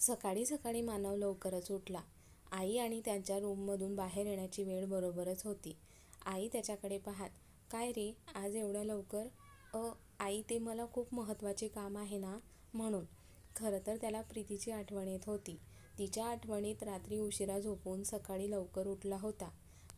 सकाळी सकाळी मानव लवकरच उठला. आई आणि त्यांच्या रूममधून बाहेर येण्याची वेळ बरोबरच होती. आई त्याच्याकडे पाहात, काय रे आज एवढ्या लवकर? अ आई ते मला खूप महत्त्वाचे काम आहे ना म्हणून. खरं तर त्याला प्रीतीची आठवण येत होती. तिच्या आठवणीत रात्री उशिरा झोपून सकाळी लवकर उठला होता.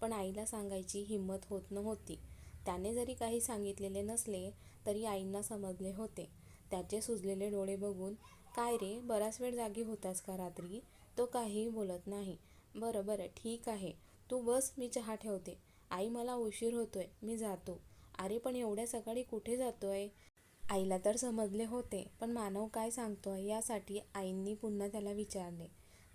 पण आईला सांगायची हिंमत होत नव्हती. त्याने जरी काही सांगितलेले नसले तरी आईंना समजले होते. त्याचे सुजलेले डोळे बघून, काय रे बराच वेळ जागी होतास का रात्री? तो काहीही बोलत नाही. बरं बरं ठीक आहे. तू बस मी चहा ठेवते. आई मला उशीर होतोय मी जातो. अरे पण एवढ्या सकाळी कुठे जातोय? आईला तर समजले होते पण मानव काय सांगतोय यासाठी आईंनी पुन्हा त्याला विचारले.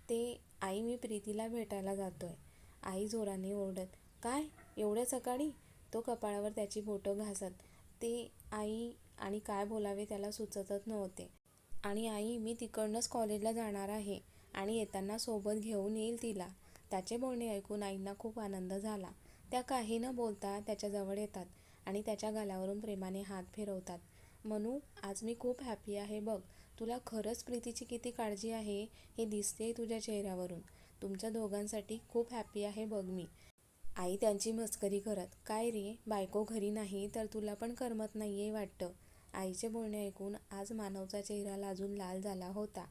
ते आई मी प्रीतीला भेटायला जातोय. आई जोराने ओरडत, काय एवढ्या सकाळी? तो कपाळावर त्याची बोटं घासत, ते आई आणि काय बोलावे त्याला सुचतच नव्हते. आणि आई मी तिकडनंच कॉलेजला जाणार आहे आणि येताना सोबत घेऊन येईल तिला. त्याचे बोलणे ऐकून आईंना खूप आनंद झाला. त्या काही न बोलता त्याच्याजवळ येतात आणि त्याच्या गालावरून प्रेमाने हात फिरवतात. मनू आज मी खूप हॅपी आहे बघ. तुला खरंच प्रीतीची किती काळजी आहे हे दिसते तुझ्या चेहऱ्यावरून. तुमच्या दोघांसाठी खूप हॅपी आहे बघ मी. आई त्यांची मस्करी करत, काय रे बायको घरी नाही तर तुला पण करमत नाही आहे वाटतं. आईचे बोलणे ऐकून आज मानवचा चेहरा लाजून लाल झाला होता.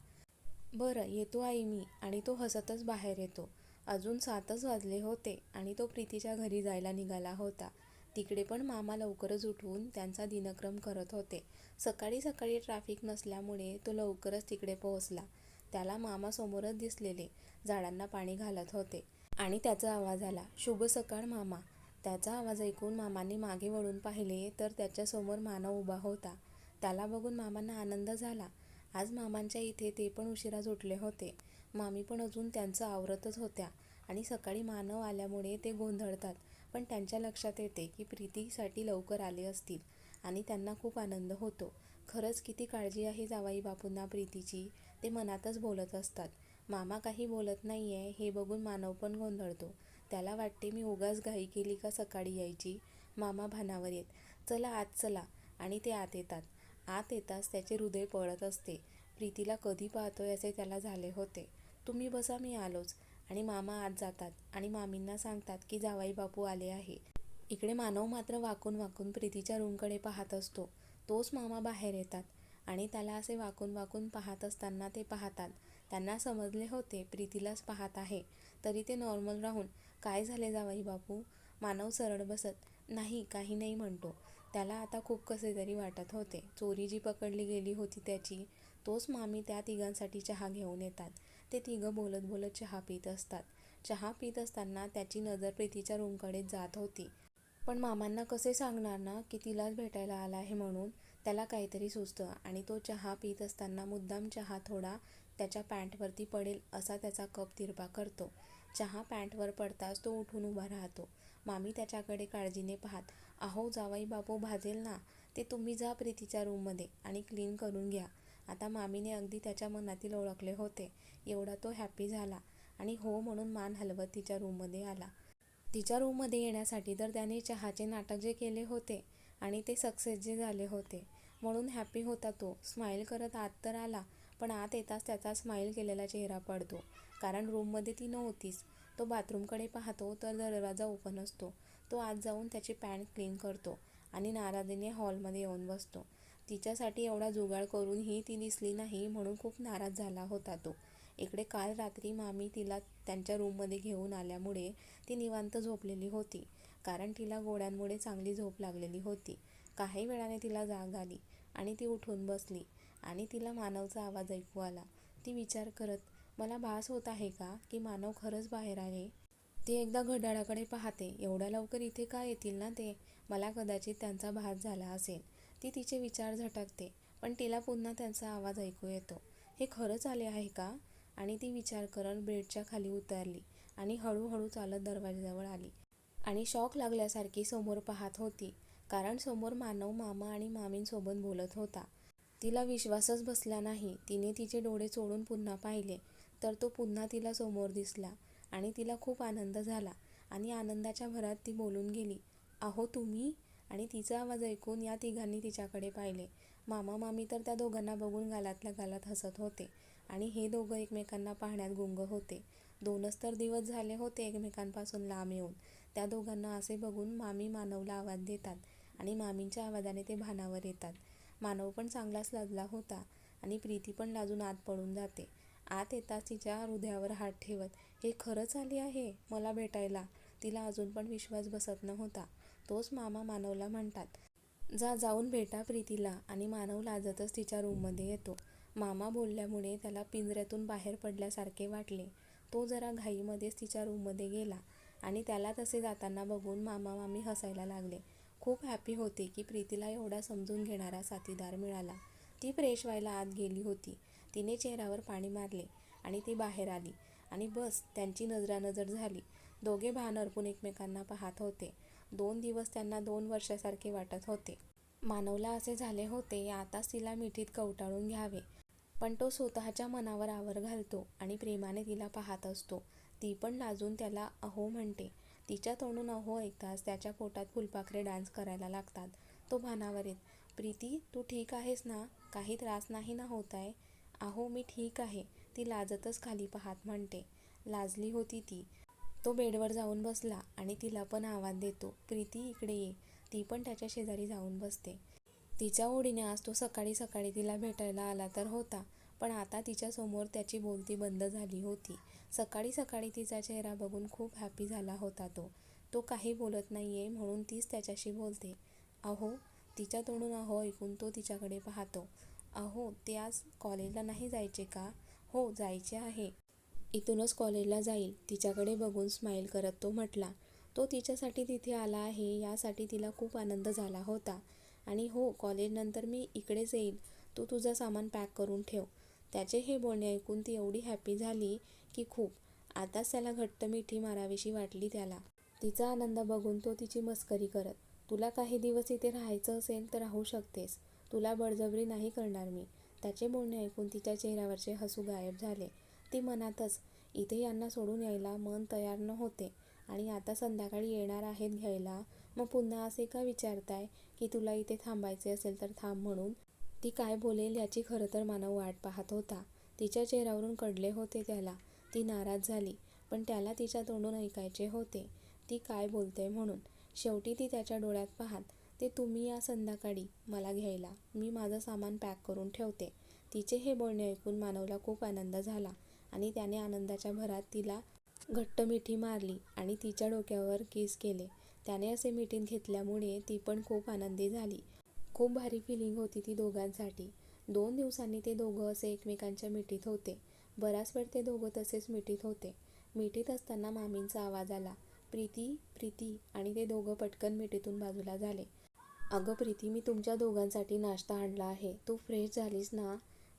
बरं येतो आई मी आणि तो हसतच बाहेर येतो. अजून सातच वाजले होते आणि तो प्रीतीच्या घरी जायला निघाला होता. तिकडे पण मामा लवकरच उठून त्यांचा दिनक्रम करत होते. सकाळी सकाळी ट्रॅफिक नसल्यामुळे तो लवकरच तिकडे पोहोचला. त्याला मामा समोरच दिसलेले झाडांना पाणी घालत होते. आणि त्याचा आवाज आला, शुभ सकाळ मामा. त्याचा आवाज ऐकून मामांनी मागे वळून पाहिले तर त्याच्यासमोर मानव उभा होता. त्याला बघून मामांना आनंद झाला. आज मामांच्या इथे ते पण उशिरा उठले होते. मामी पण अजून त्यांचं आवरतच होत्या आणि सकाळी मानव आल्यामुळे ते गोंधळतात पण त्यांच्या लक्षात येते की प्रीतीसाठी लवकर आले असतील आणि त्यांना खूप आनंद होतो. खरंच किती काळजी आहे जावाई बापूंना प्रीतीची ते मनातच बोलत असतात. मामा काही बोलत नाही आहे हे बघून मानव पण गोंधळतो. त्याला वाटते मी उगाच घाई केली का सकाळी यायची? मामा भानावर येत, चला आत चला आणि ते आत येतात. आत येताच त्याचे हृदय पळत असते. प्रीतीला कधी पाहतोय असे त्याला झाले होते. तुम्ही बसा मी आलोच. आणि मामा आत जातात आणि मामींना सांगतात की जावाई बापू आले आहे. इकडे मानव मात्र वाकून वाकून प्रीतीच्या रूमकडे पाहत असतो. तोच मामा बाहेर येतात आणि त्याला असे वाकून वाकून पाहत असताना ते पाहतात. त्यांना समजले होते प्रीतीलाच पाहत आहे तरी ते नॉर्मल राहून, काय झाले जावईबापू? मानव सरळ बसत, नाही काही नाही म्हणतो. त्याला आता खूप कसेतरी वाटत होते. चोरी जी पकडली गेली होती त्याची. तोच मामी त्या तिघांसाठी चहा घेऊन येतात. ते तिघं बोलत बोलत चहा पित असतात. चहा पीत असताना त्याची नजर प्रीतीच्या रूमकडे जात होती. पण मामांना कसे सांगणार ना की तिलाच भेटायला आला आहे म्हणून. त्याला काहीतरी सुचतं आणि तो चहा पीत असताना मुद्दाम चहा थोडा त्याच्या पॅन्टवरती पडेल असा त्याचा कप तिरपा करतो. चहा पॅन्टवर पडताच तो उठून उभा राहतो. मामी त्याच्याकडे काळजीने पाहत अहो जावईबापू भाजेल ना. ते तुम्ही जा प्रीतीच्या रूममध्ये आणि क्लीन करून घ्या. आता मामीने अगदी त्याच्या मनातील ओळखले होते एवढा तो हॅपी झाला आणि हो म्हणून मान हलवत तिच्या रूममध्ये आला. तिच्या रूममध्ये येण्यासाठी तर त्याने चहाचे नाटक जे केले होते आणि ते सक्सेस जे झाले होते म्हणून हॅपी होता तो. स्माईल करत आत तर आला पण आत येताच त्याचा स्माईल केलेला चेहरा पडतो कारण रूममध्ये ती नव्हतीच. तो बाथरूमकडे पाहतो तर दरवाजा ओपन असतो. तो आत जाऊन त्याची पॅन्ट क्लीन करतो आणि नाराजीने हॉलमध्ये येऊन बसतो. तिच्यासाठी एवढा जुगाड करूनही ती दिसली नाही म्हणून खूप नाराज झाला होता तो. इकडे काल रात्री मामी तिला त्यांच्या रूममध्ये घेऊन आल्यामुळे ती निवांत झोपलेली होती कारण तिला गोळ्यांमुळे चांगली झोप लागलेली होती. काही वेळाने तिला जाग आली आणि ती उठून बसली आणि तिला मानवचा आवाज ऐकू आला. ती विचार करत, मला भास होत आहे का की मानव खरंच बाहेर आहे? ती एकदा घड्याळाकडे पाहते. एवढ्या लवकर इथे का येतील ना ते? मला कदाचित त्यांचा भास झाला असेल. ती तिचे विचार झटकते पण तिला पुन्हा त्यांचा आवाज ऐकू येतो. हे खरंच आले आहे का? आणि ती विचार करत बेडच्या खाली उतरली आणि हळूहळू चालत दरवाजाजवळ आली. आणि शॉक लागल्यासारखी समोर पाहत होती कारण समोर मानव मामा आणि मामींसोबत बोलत होता. तिला विश्वासच बसला नाही. तिने तिचे डोळे चोडून पुन्हा पाहिले तर तो पुन्हा तिला समोर दिसला आणि तिला खूप आनंद झाला आणि आनंदाच्या भरात ती बोलून गेली, अहो तुम्ही? आणि तिचा आवाज ऐकून या तिघांनी तिच्याकडे पाहिले. मामा मामी तर त्या दोघांना बघून गालातल्या गालात हसत होते आणि हे दोघं एकमेकांना पाहण्यात गुंग होते दोनच तर दिवस झाले होते एकमेकांपासून लांब येऊन त्या दोघांना असे बघून मामी मानवला आवाज देतात आणि मामींच्या आवाजाने ते भानावर येतात मानव पण चांगलाच लाजला होता आणि प्रीती पण लाजून आत पडून जाते आत येताच तिच्या हृदयावर हात ठेवत हे खरंच आली आहे? मला भेटायला. तिला अजून पण विश्वास बसत नव्हता. तोच मामा मानवला म्हणतात. जा जाऊन भेटा प्रीतीला आणि मानव लाजतच तिच्या रूममध्ये येतो. मामा बोलल्यामुळे त्याला पिंजऱ्यातून बाहेर पडल्यासारखे वाटले. तो जरा घाईमध्येच तिच्या रूममध्ये गेला आणि त्याला तसे जाताना बघून मामा मामी हसायला लागले. खूप हॅपी होते की प्रीतीला एवढा समजून घेणारा साथीदार मिळाला. ती फ्रेश व्हायला आत गेली होती. तिने चेहऱ्यावर पाणी मारले आणि ती बाहेर आली आणि बस त्यांची नजरानजर झाली. दोघे भान अर्पून एकमेकांना पाहत होते. दोन दिवस त्यांना दोन वर्षासारखे वाटत होते. मानवला असे झाले होते आताच तिला मिठीत कवटाळून घ्यावे. पण तो स्वतःच्या मनावर आवर घालतो आणि प्रेमाने तिला पाहत असतो. ती पण लाजून त्याला अहो म्हणते. तिच्या तोंडून अहो ऐकताच त्याच्या पोटात फुलपाखरे डान्स करायला लागतात. तो भानावर येत प्रीती तू ठीक आहेस ना? काही त्रास नाही ना होत आहे? अहो मी ठीक आहे. ती लाजतच खाली पाहत म्हणते. लाजली होती ती. तो बेडवर जाऊन बसला आणि तिला पण आवाज देतो प्रीती इकडे ये. ती पण त्याच्या शेजारी जाऊन बसते. तिच्या ओढीने आज तो सकाळी सकाळी तिला भेटायला आला तर होता पण आता तिच्यासमोर त्याची बोलती बंद झाली होती. सकाळी सकाळी तिचा चेहरा बघून खूप हॅपी झाला होता तो. तो काही बोलत नाही आहे म्हणून तीच त्याच्याशी बोलते. अहो तिच्या तोंडून अहो ऐकून तो तिच्याकडे पाहतो. अहो ते आज कॉलेजला नाही जायचे का? हो जायचे आहे. इथूनच कॉलेजला जाईल. तिच्याकडे बघून स्माईल करत तो म्हटला तो तिच्यासाठी तिथे आला आहे यासाठी तिला खूप आनंद झाला होता. आणि हो कॉलेजनंतर मी इकडेच येईल तू तुझं सामान पॅक करून ठेव. त्याचे हे बोलणे ऐकून ती एवढी हॅपी झाली की खूप. आताच त्याला घट्ट मिठी मारावीशी वाटली त्याला. तिचा आनंद बघून तो तिची मस्करी करत तुला काही दिवस इथे राहायचं असेल तर राहू शकतेस. तुला बळजबरी नाही करणार मी. त्याचे बोलणे ऐकून तिच्या चेहऱ्यावरचे हसू गायब झाले. ती मनातच इथे यांना सोडून यायला मन तयार न होते आणि आता संध्याकाळी येणार आहेत घ्यायला. मग पुन्हा असे का विचारताय की तुला इथे थांबायचे असेल तर थांब म्हणून ती काय बोलेल याची खरं तर मानव वाट पाहत होता. तिच्या चेहऱ्यावरून कडले होते त्याला. ती नाराज झाली पण त्याला तिच्या तोंडून ऐकायचे होते. ती काय बोलते म्हणून? शेवटी ती त्याच्या डोळ्यात पाहत ते तुम्ही या संध्याकाळी मला घ्यायला. मी माझं सामान पॅक करून ठेवते. तिचे हे बोलणे ऐकून मानवला खूप आनंद झाला आणि त्याने आनंदाच्या भरात तिला घट्ट मिठी मारली आणि तिच्या डोक्यावर किस केले. त्याने असे मिठीत घेतल्यामुळे ती पण खूप आनंदी झाली. खूप भारी फिलिंग होती ती दोघांसाठी. दोन दिवसांनी ते दोघं असे एकमेकांच्या मिठीत होते. बराच वेळ ते दोघं तसेच मिठीत होते. मिठीत असताना मामींचा आवाज आला. प्रीती प्रीती आणि ते दोघं पटकन मिठीतून बाजूला झाले. अगं प्रीती मी तुमच्या दोघांसाठी नाश्ता आणला आहे. तू फ्रेश झालीस ना?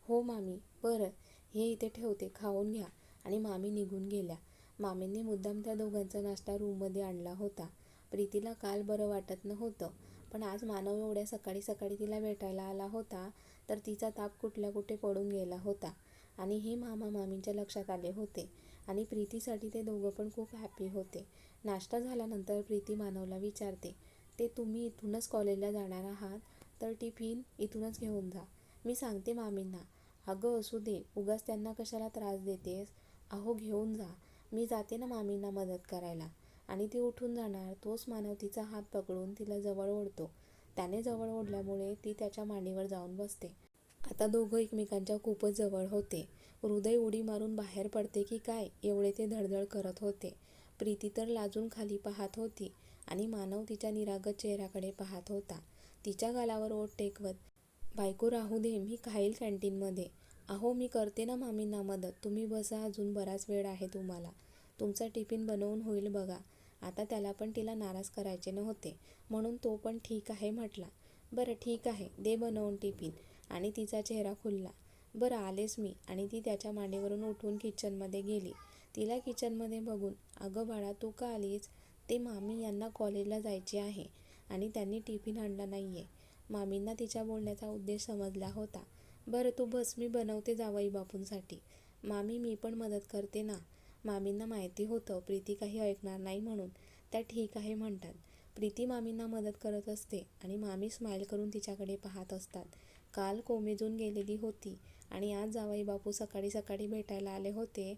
हो मामी. बरं. हे इथे ठेवते. खाऊन घ्या. आणि मामी निघून गेल्या. मामींनी मुद्दाम त्या दोघांचा नाश्ता रूममध्ये आणला होता. प्रीतीला काल बरं वाटत नव्हतं. पण आज मानव एवढ्या सकाळी सकाळी तिला भेटायला आला होता तर तिचा ताप कुठल्या कुठे पडून गेला होता. आणि हे मामा मामींच्या लक्षात आले होते. आणि प्रीतीसाठी ते दोघं पण खूप हॅपी होते. नाश्ता झाल्यानंतर प्रीती मानवला विचारते ते तुम्ही इथूनच कॉलेजला जाणार आहात तर टिफिन इथूनच घेऊन जा. मी सांगते मामींना अगं असू दे उगाच त्यांना कशाला त्रास देतेस? अहो घेऊन जा. मी जाते ना मामींना मदत करायला. आणि ती उठून जाणार तोच मानव तिचा हात पकडून तिला जवळ ओढतो. त्याने जवळ ओढल्यामुळे ती त्याच्या मांडीवर जाऊन बसते. आता दोघं एकमेकांच्या खूपच जवळ होते. हृदय उडी मारून बाहेर पडते की काय एवढे ते धडधड करत होते. प्रीती तर लाजून खाली पाहत होती. आणि मानव तिच्या निरागत चेहऱ्याकडे पाहत होता. तिच्या गालावर ओठ टेकवत बायको राहू दे मी खाईल कॅन्टीनमध्ये. अहो मी करते ना मामींना मदत. तुम्ही बसा अजून बराच वेळ आहे तुम्हाला. तुमचा टिफिन बनवून होईल बघा. आता त्याला पण तिला नाराज करायचे नव्हते. म्हणून तो पण ठीक आहे म्हटला. बरं ठीक आहे. दे बनवून टिफिन. आणि तिचा चेहरा खुलला. बरं आलेच मी. आणि ती त्याच्या मांडीवरून उठून किचनमध्ये गेली. तिला किचनमध्ये बघून अगं बाळा तू का आलीस? ते मामी यांना कॉलेजला जायचे आहे आणि त्यांनी टिफिन आणला नाही आहे मामींना तिच्या बोलण्याचा उद्देश समजला होता. बरं तू बस मी बनवते जावई बापूंसाठी. मामी मी पण मदत करते ना? मामींना माहिती होतं प्रीती काही ऐकणार नाही म्हणून. त्या ठीक आहे म्हणतात. प्रीती मामींना मदत करत असते आणि मामी स्माईल करून तिच्याकडे पाहत असतात. काल कोमेजून गेलेली होती आणि आज जावई बापू सकाळी सकाळी भेटायला आले होते.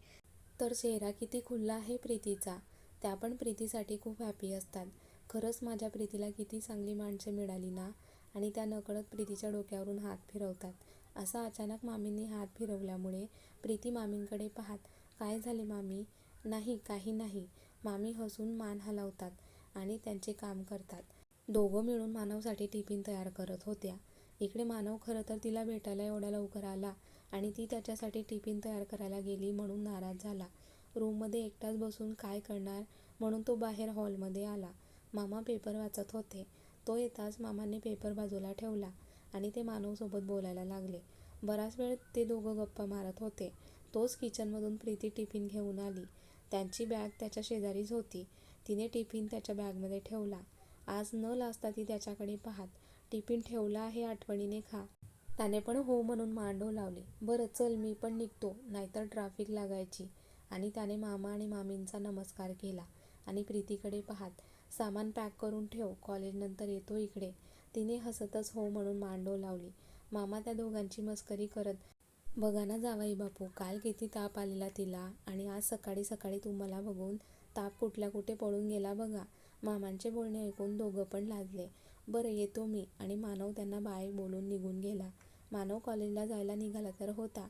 तर चेहरा किती खुल्ला आहे प्रीतीचा. त्या पण प्रीतीसाठी खूप हॅपी असतात. खरंच माझ्या प्रीतीला किती चांगली माणसे मिळाली ना? आणि त्या नकळत प्रीतीच्या डोक्यावरून हात फिरवतात. असा अचानक मामींनी हात फिरवल्यामुळे प्रीती मामींकडे पाहत काय झाले मामी? नाही काही नाही मामी हसून मान हलवतात आणि त्यांचे काम करतात. दोघं मिळून मानवसाठी टिफिन तयार करत होत्या. इकडे मानव खरं तर तिला भेटायला एवढ्या लवकर आला आणि ती त्याच्यासाठी टिफिन तयार करायला गेली म्हणून नाराज झाला. रूममध्ये एकटाच बसून काय करणार? म्हणून तो बाहेर हॉलमध्ये आला. मामा पेपर वाचत होते. तो येताच मामाने पेपर बाजूला ठेवला आणि ते मानवसोबत बोलायला लागले. बराच वेळ ते दोघं गप्पा मारत होते. तोच किचनमधून प्रीती टिफिन घेऊन आली. त्यांची बॅग त्याच्या शेजारीच होती. तिने टिफिन त्याच्या बॅगमध्ये ठेवला. आज न लाजता ती त्याच्याकडे पाहत टिफिन ठेवला आहे आठवणीने खा. त्याने पण हो म्हणून मांडव लावली. बरं चल मी पण निघतो. नाहीतर ट्रॅफिक लागायची. आणि त्याने मामा आणि मामींचा नमस्कार केला. आणि प्रीतीकडे पाहत सामान पॅक करून ठेव कॉलेजनंतर येतो इकडे. तिने हसतच हो म्हणून मांडव लावली. मामा त्या दोघांची मस्करी करत बघा ना जावाई बापू काल किती ताप आलेला तिला आणि आज सकाळी सकाळी तुम्हाला बघून ताप कुठल्या कुठे पळून गेला बघा. मामांचे बोलणे ऐकून दोघं पण लाजले. बरं येतो मी. आणि मानव त्यांना बाय बोलून निघून गेला. मानव कॉलेजला जायला निघाला तर होता.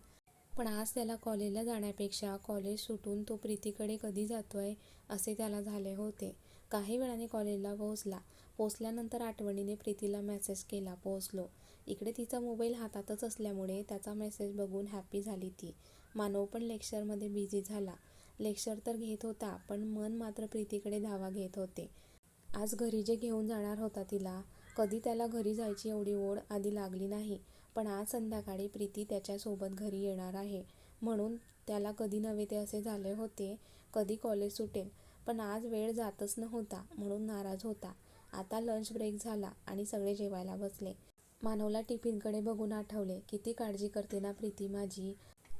पण आज त्याला कॉलेजला जाण्यापेक्षा कॉलेज सुटून तो प्रीतीकडे कधी जातोय असे त्याला झाले होते. काही वेळाने कॉलेजला पोहोचला. पोहोचल्यानंतर आठवणीने प्रीतीला मेसेज केला. पोहोचलो. इकडे तिचा मोबाईल हातातच असल्यामुळे त्याचा मेसेज बघून हॅपी झाली ती. मानव पण लेक्चरमध्ये बिझी झाला. लेक्चर तर घेत होता पण मन मात्र प्रीतीकडे धावा घेत होते. आज घरी जे घेऊन जाणार होता तिला कधी त्याला घरी जायची एवढी ओढ आधी लागली नाही. पण आज संध्याकाळी प्रीती त्याच्यासोबत घरी येणार आहे. म्हणून त्याला कधी नव्हे ते असे झाले होते कधी कॉलेज सुटेल. पण आज वेळ जातच नव्हता म्हणून नाराज होता. आता लंच ब्रेक झाला आणि सगळे जेवायला बसले. मानवला टिफिनकडे बघून आठवले किती काळजी करते ना प्रीती माझी.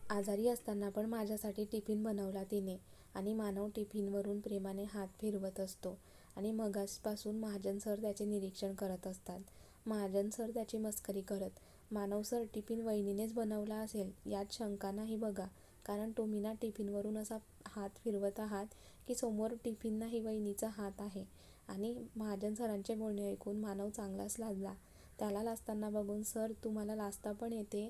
आजारी असताना पण माझ्यासाठी टिफिन बनवला तिने आणि मानव टिफिनवरून प्रेमाने हात फिरवत असतो आणि मगासपासून महाजन सर त्याचे निरीक्षण करत असतात. महाजन सर त्याची मस्करी करत मानव सर टिफिन वहिनीनेच बनवला असेल यात शंका नाही बघा. कारण तुम्ही ना टिफिनवरून असा हात फिरवत आहात की समोर टिफिननाही वहिनीचा हात आहे. आणि महाजन सरांचे बोलणे ऐकून मानव चांगलाच लाजला. त्याला लाजताना बघून सर तुम्हाला लाजता पण येते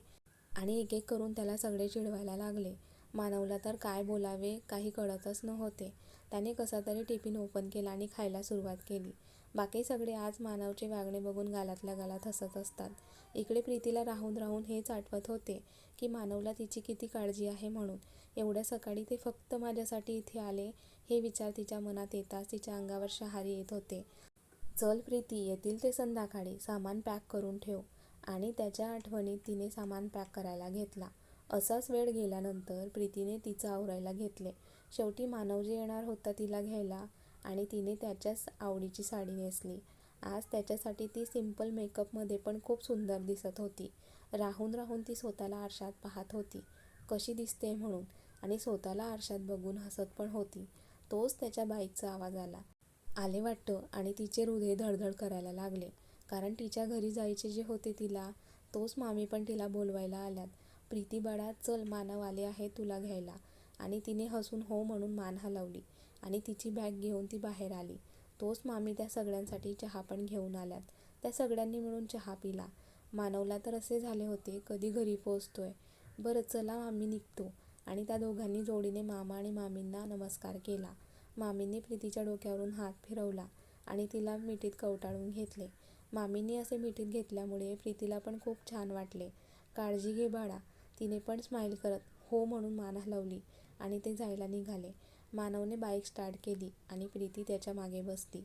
आणि एक एक करून त्याला सगळे चिडवायला लागले. मानवला तर काय बोलावे काही कळतच नव्हते. त्याने कसा तरी टिफिन ओपन केला आणि खायला सुरुवात केली. बाकी सगळे आज मानवचे वागणे बघून गालातल्या गालात हसत असतात. इकडे प्रीतीला राहून राहून हेच आठवत होते की मानवला तिची किती काळजी आहे म्हणून. एवढ्या सकाळी ते फक्त माझ्यासाठी इथे आले हे विचार तिच्या मनात येताच तिच्या अंगावर शहारी येत होते. चल प्रीती येतील ते संध्याकाळी सामान पॅक करून ठेव. आणि त्याच्या आठवणीत तिने सामान पॅक करायला घेतला. असाच वेळ गेल्यानंतर प्रीतीने तिचं आवरायला घेतले. शेवटी मानवजी येणार होता तिला घ्यायला आणि तिने त्याच्याच आवडीची साडी नेसली. आज त्याच्यासाठी ती सिंपल मेकअपमध्ये पण खूप सुंदर दिसत होती. राहून राहून ती स्वतःला आरशात पाहत होती. कशी दिसते म्हणून आणि स्वतःला आरशात बघून हसत पण होती. तोच त्याच्या बाईकचा आवाज आला. आले वाटतं आणि तिचे हृदय धडधड करायला लागले. कारण तिच्या घरी जायचे जे होते तिला तोच मामी पण तिला बोलवायला आल्यात. प्रीती बाळा चल मानव आले आहे तुला घ्यायला. आणि तिने हसून हो म्हणून मान हलवली आणि तिची बॅग घेऊन ती बाहेर आली. तोच मामी त्या सगळ्यांसाठी चहा पण घेऊन आल्यात. त्या सगळ्यांनी मिळून चहा पिला. मानवला तर असे झाले होते कधी घरी पोचतोय बरं चला मामी निघतो. आणि त्या दोघांनी जोडीने मामा आणि मामींना नमस्कार केला. मामींनी प्रीतीच्या डोक्यावरून हात फिरवला आणि तिला मिठीत कवटाळून घेतले. मामींनी असे मिठीत घेतल्यामुळे प्रीतीला पण खूप छान वाटले. काळजी घे बाळा. तिने पण स्माईल करत हो म्हणून मान हलवली. आणि ते जायला निघाले. मानवने बाईक स्टार्ट केली आणि प्रीती त्याच्यामागे बसली.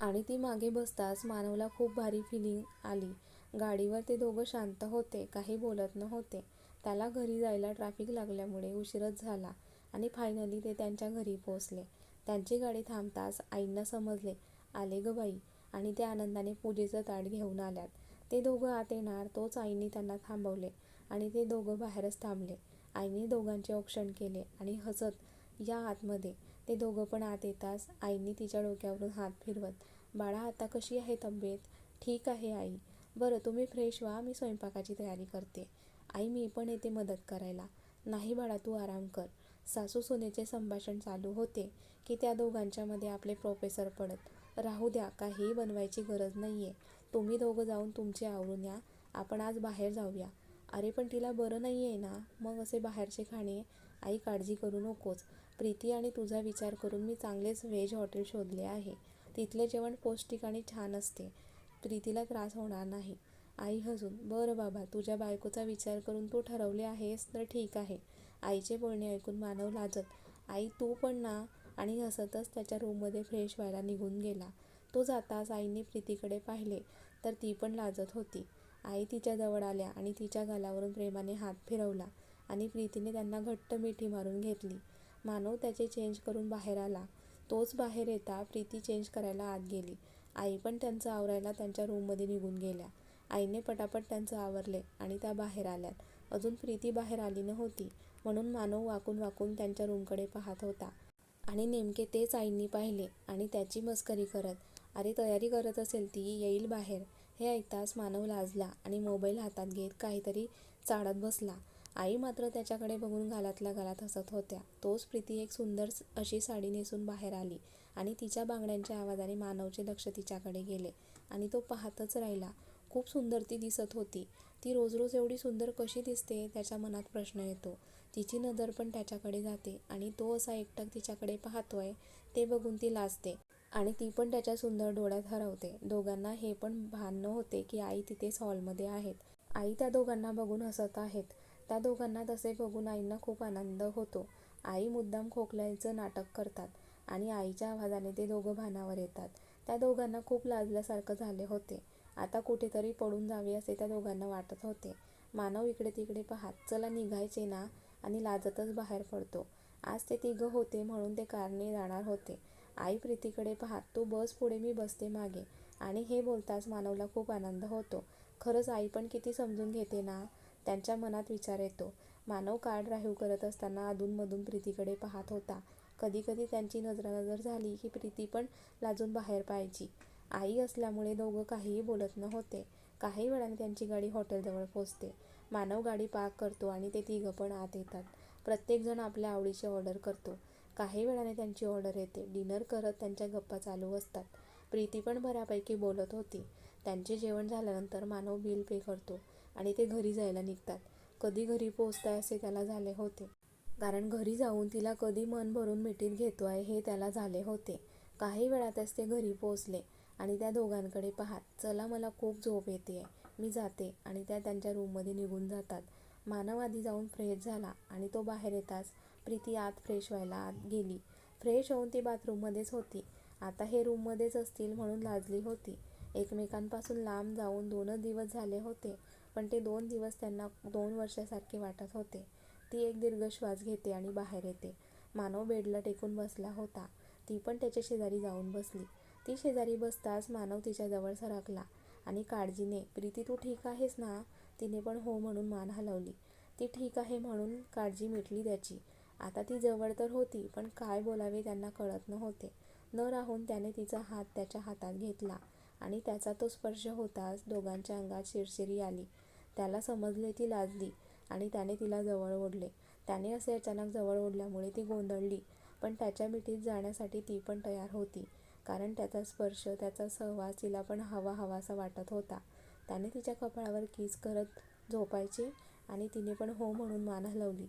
आणि ती मागे बसताच मानवला खूप भारी फिलिंग आली. गाडीवर ते दोघं शांत होते काही बोलत नव्हते. त्याला घरी जायला ट्रॅफिक लागल्यामुळे उशीरच झाला आणि फायनली ते त्यांच्या घरी पोहोचले. त्यांची गाडी थांबताच आईंना समजले आले ग बाई. आणि ते आनंदाने पूजेचं ताट घेऊन आल्यात. ते दोघं आत येणार तोच आईंनी त्यांना थांबवले आणि ते दोघं बाहेरच थांबले. आईने दोघांचे औक्षण केले आणि हसत या आतमध्ये. ते दोघं पण आत येताच आईने तिच्या डोक्यावरून हात फिरवत बाळा आता कशी आहे तब्येत? ठीक आहे आई. बरं तुम्ही फ्रेश व्हा मी स्वयंपाकाची तयारी करते. आई मी पण येते मदत करायला. नाही बाळा तू आराम कर. सासू सुनेचे संभाषण चालू होते की त्या दोघांच्यामध्ये आपले प्रोफेसर पडत. राहू द्या काहीही बनवायची गरज नाही आहे तुम्ही दोघं जाऊन तुमचे आवरून या. आपण आज बाहेर जाऊया. अरे पण तिला बरं नाही आहे ना. मग असे बाहेरचे खाणे आई काळजी करू नकोस. प्रीती आणि तुझा विचार करून मी चांगलेच व्हेज हॉटेल शोधले आहे. तिथले जेवण पौष्टिक आणि छान असते. प्रीतीला त्रास होणार नाही. आई हसून बरं बाबा तुझ्या बायकोचा विचार करून तू ठरवले आहेस तर ठीक आहे. आईचे बोलणे ऐकून मानव लाजत आई तू पण ना. आणि हसतच त्याच्या रूममध्ये फ्रेश व्हायला निघून गेला. तो जाताच आईने प्रीतीकडे पाहिले तर ती पण लाजत होती. आई तिच्याजवळ आल्या आणि तिच्या गालावरून प्रेमाने हात फिरवला आणि प्रीतीने त्यांना घट्ट मिठी मारून घेतली. मानव त्याचे चेंज करून बाहेर आला. तोच बाहेर येता प्रीती चेंज करायला आत गेली. आई पण त्यांचं आवरायला त्यांच्या रूममध्ये निघून गेल्या. आईने पटापट त्यांचं आवरले आणि त्या बाहेर आल्यात अजून प्रीती बाहेर आली नव्हती म्हणून मानव वाकून वाकून त्यांच्या रूमकडे पाहत होता. आणि नेमके तेच आईंनी पाहिले आणि त्याची मस्करी करत अरे तयारी करत असेल ती येईल बाहेर. हे ऐकताच मानव लाजला आणि मोबाईल हातात घेत काहीतरी चाळत बसला. आई मात्र त्याच्याकडे बघून घालातल्या घालात हसत होत्या. तोच प्रीती एक सुंदर अशी साडी नेसून बाहेर आली आणि तिच्या बांगड्यांच्या आवाजाने मानवचे लक्ष तिच्याकडे गेले आणि तो पाहतच राहिला. खूप सुंदर ती दिसत होती. ती रोज रोज एवढी सुंदर कशी दिसते त्याच्या मनात प्रश्न येतो. तिची नजर पण त्याच्याकडे जाते आणि तो असा एकटक तिच्याकडे पाहतोय ते बघून ती लाजते. आणि ती पण त्याच्या सुंदर डोळ्यात हरवते. दोघांना हे पण भान होते की आई तिथेच हॉलमध्ये आहेत. आई त्या दोघांना बघून हसत आहेत. त्या दोघांना तसे बघून आईंना खूप आनंद होतो. आई मुद्दाम खोकल्याचं नाटक करतात आणि आईच्या आवाजाने ते दोघं भानावर येतात. त्या दोघांना खूप लाजल्यासारखं झाले होते. आता कुठेतरी पडून जावे असे त्या दोघांना वाटत होते. मानव इकडे तिकडे पाहात चला निघायचे ना आणि लाजतच बाहेर पडतो. आज ते तिघं होते म्हणून ते कारने जाणार होते. आई प्रीतीकडे पाहात तू बस पुढे मी बसते मागे. आणि हे बोलताच मानवला खूप आनंद होतो. खरंच आई पण किती समजून घेते ना? त्यांच्या मनात विचार येतो. मानव कार ड्राईव्ह करत असताना अधूनमधून प्रीतीकडे पाहत होता. कधीकधी त्यांची नजरानजर झाली की प्रीती पण लाजून बाहेर पाहायची. आई असल्यामुळे दोघं काहीही बोलत नव्हते. काही वेळाने त्यांची गाडी हॉटेलजवळ पोचते मानव गाडी पार्क करतो आणि ते तिघं पण आत येतात. प्रत्येकजण आपल्या आवडीची ऑर्डर करतो. काही वेळाने त्यांची ऑर्डर येते. डिनर करत त्यांच्या गप्पा चालू असतात. प्रीती पण बऱ्यापैकी बोलत होती. त्यांचे जेवण झाल्यानंतर मानव बिल पे करतो आणि ते घरी जायला निघतात. कधी घरी पोचताय असे त्याला झाले होते. कारण घरी जाऊन तिला कधी मन भरून मिठीत आहे हे त्याला झाले होते. काही वेळातच ते घरी पोचले आणि त्या दोघांकडे पाहात चला मला खूप झोप येते मी जाते. आणि त्या त्यांच्या रूममध्ये निघून जातात. मानव आधी जाऊन फ्रेश झाला आणि तो बाहेर येताच प्रीती आत फ्रेश व्हायला आत गेली. फ्रेश होऊन ती बाथरूममध्येच होती. आता हे रूममध्येच असतील म्हणून लाजली होती. एकमेकांपासून लांब जाऊन दोनच दिवस झाले होते पण ते दोन दिवस त्यांना दोन वर्षासारखे वाटत होते. ती एक दीर्घ श्वास घेते आणि बाहेर येते. मानव बेडला टेकून बसला होता. ती पण त्याच्या शेजारी जाऊन बसली. ती शेजारी बसताच मानव तिच्याजवळ सरकला आणि काळजीने प्रीती तू ठीक आहेस ना? तिने पण हो म्हणून मान हलवली. ती ठीक आहे म्हणून काळजी मिटली त्याची. आता ती जवळ तर होती पण काय बोलावे त्यांना कळत नव्हते. न राहून त्याने तिचा हात त्याच्या हातात घेतला आणि त्याचा तो स्पर्श होताच दोघांच्या अंगात शिरशिरी आली. त्याला समजले ती लाजली आणि त्याने तिला जवळ ओढले. त्याने असे अचानक जवळ ओढल्यामुळे ती गोंधळली पण त्याच्या मिठीत जाण्यासाठी ती पण तयार होती कारण त्याचा स्पर्श त्याचा सहवास तिला पण हवा हवासा वाटत होता. त्याने तिच्या कपाळावर किस करत झोपायचे आणि तिने पण हो म्हणून मान हलवली.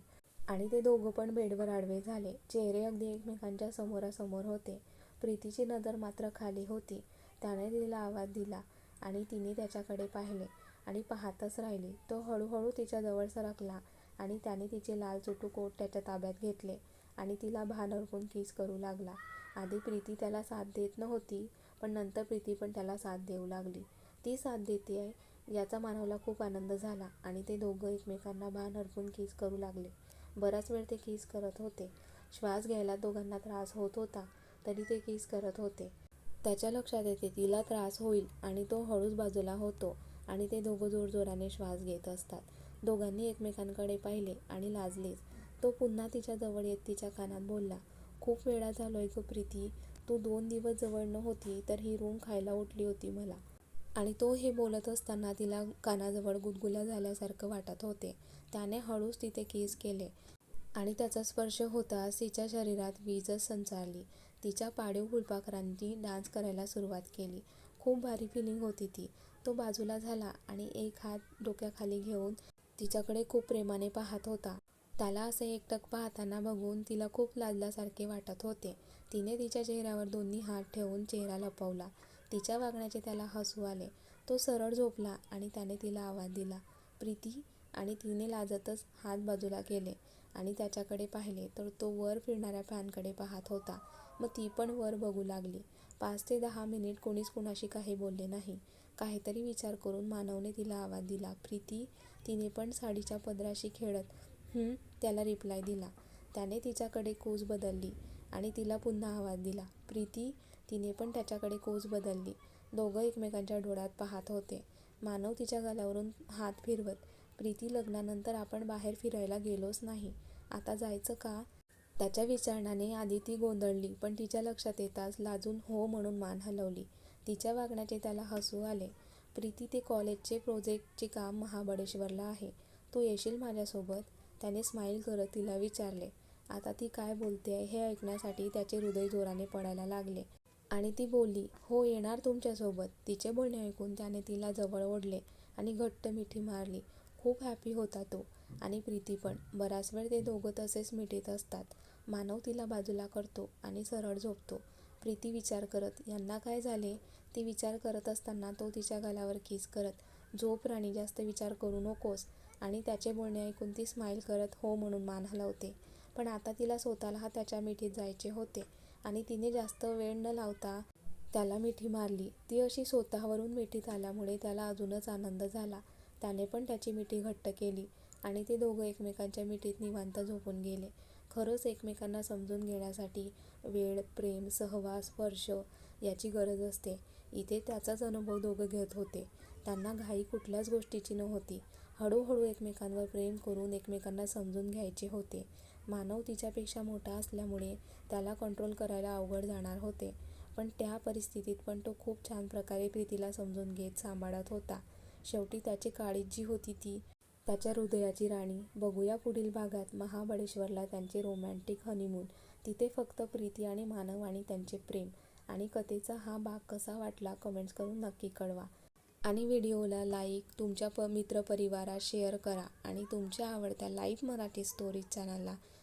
आणि ते दोघं पण बेडवर आडवे झाले. चेहरे अगदी एकमेकांच्या समोरासमोर होते. प्रीतीची नजर मात्र खाली होती. त्याने तिला आवाज दिला आणि तिने त्याच्याकडे पाहिले आणि पाहतच राहिली. तो हळूहळू तिच्याजवळ सरकला आणि त्याने तिचे लाल चुटू कोट त्याच्या ताब्यात घेतले आणि तिला भान अडकून किस करू लागला. आधी प्रीती त्याला साथ देत नव्हती पण नंतर प्रीती पण त्याला साथ देऊ लागली. ती साथ देते आहे याचा मानवला खूप आनंद झाला आणि ते दोघं एकमेकांना भान हडकून किस करू लागले. बराच वेळ ते किस करत होते. श्वास घ्यायला दोघांना त्रास होत होता तरी ते किस करत होते. त्याच्या लक्षात येते तिला त्रास होईल आणि तो हळूच बाजूला होतो आणि ते दोघं जोरजोराने श्वास घेत असतात. दोघांनी एकमेकांकडे पाहिले आणि लाजलेच. तो पुन्हा तिच्या जवळ येत तिच्या कानात बोलला खूप वेळा झालोय गो प्रीती. तू दोन दिवस जवळ नव्हती तर ही रूम खायला उठली होती मला. आणि तो हे बोलत असताना तिला कानाजवळ गुदगुल्या झाल्यासारखं वाटत होते. त्याने हळूच तिथे केस केले आणि त्याचा स्पर्श होताच तिच्या शरीरात वीजच संचारली. तिच्या पाळीव फुलपाखरांनी डान्स करायला सुरुवात केली. खूप भारी फिलिंग होती ती. तो बाजूला झाला आणि एक हात डोक्याखाली घेऊन तिच्याकडे खूप प्रेमाने पाहत होता. त्याला असे एकटक पाहताना बघून तिला खूप लाजल्यासारखे वाटत होते. तिने तिच्या चेहऱ्यावर दोन्ही हात ठेवून चेहरा लपवला. तिच्या वागण्याचे त्याला हसू आले. तो सरळ झोपला आणि त्याने तिला आवाज दिला. प्रीती आणि तिने लाजतच हात बाजूला केले आणि त्याच्याकडे पाहिले तर तो वर फिरणाऱ्या फॅनकडे पाहत होता. मग ती पण वर बघू लागली. पाच ते दहा मिनिट कोणीच कुणाशी काही बोलले नाही. काहीतरी विचार करून मानवने तिला आवाज दिला. प्रीती तिने पण साडीच्या पदराशी खेळत त्याला रिप्लाय दिला. त्याने तिच्याकडे कूज बदलली आणि तिला पुन्हा आवाज दिला. प्रीती तिने पण त्याच्याकडे कोस बदलली. दोघं एकमेकांच्या डोळ्यात पाहत होते. मानव तिच्या गालावरून हात फिरवत प्रीती लग्नानंतर आपण बाहेर फिरायला गेलोच नाही. आता जायचं का? त्याच्या विचारणाने आधी ती गोंधळली पण तिच्या लक्षात येताच लाजून हो म्हणून मान हलवली. तिच्या वागण्याचे त्याला हसू आले. प्रीती ते कॉलेजचे प्रोजेक्टचे काम महाबळेश्वरला आहे. तू येशील माझ्यासोबत? त्याने स्माईल करत तिला विचारले. आता ती काय बोलते आहे हे ऐकण्यासाठी त्याचे हृदय जोराने पडायला लागले. आणि ती बोलली हो येणार तुमच्यासोबत. तिचे बोलणे ऐकून त्याने तिला जवळ ओढले आणि घट्ट मिठी मारली. खूप हॅपी होता तो आणि प्रीती पण. बराच वेळ ते दोघं तसेच मिठीत असतात. मानव तिला बाजूला करतो आणि सरळ झोपतो. प्रीती विचार करत यांना काय झाले? ती विचार करत असताना तो तिच्या गालावर किस करत झोप राणी जास्त विचार करू नकोस. आणि त्याचे बोलणे ऐकून ती स्माईल करत हो म्हणून मान हलवते. पण आता तिला स्वतःला त्याच्या मिठीत जायचे होते. आणि तिने जास्त वेळ न लावता त्याला मिठी मारली. ती अशी स्वतःवरून मिठीत आल्यामुळे त्याला अजूनच आनंद झाला. त्याने पण त्याची मिठी घट्ट केली आणि ते दोघं एकमेकांच्या मिठीत निवांत झोपून गेले. खरंच एकमेकांना समजून घेण्यासाठी वेळ प्रेम सहवास स्पर्श याची गरज असते. इथे त्याचाच अनुभव दोघं घेत होते. त्यांना घाई कुठल्याच गोष्टीची नव्हती. हळूहळू एकमेकांवर प्रेम करून एकमेकांना समजून घ्यायचे होते. मानव तिच्यापेक्षा मोठा असल्यामुळे त्याला कंट्रोल करायला अवघड जाणार होते. पण त्या परिस्थितीत पण तो खूप छान प्रकारे प्रीतीला समजून घेत सांभाळत होता. शेवटी त्याची काळीज जी होती ती त्याच्या हृदयाची राणी. बघूया पुढील भागात महाबळेश्वरला त्यांचे रोमॅन्टिक हनीमून तिथे फक्त प्रीती आणि मानव आणि त्यांचे प्रेम. आणि कथेचा हा भाग कसा वाटला कमेंट्स करून नक्की कळवा. आणि व्हिडिओला लाईक तुमच्या प मित्रपरिवारात शेअर करा. आणि तुमच्या आवडत्या लाईव्ह मराठी स्टोरीज चॅनलला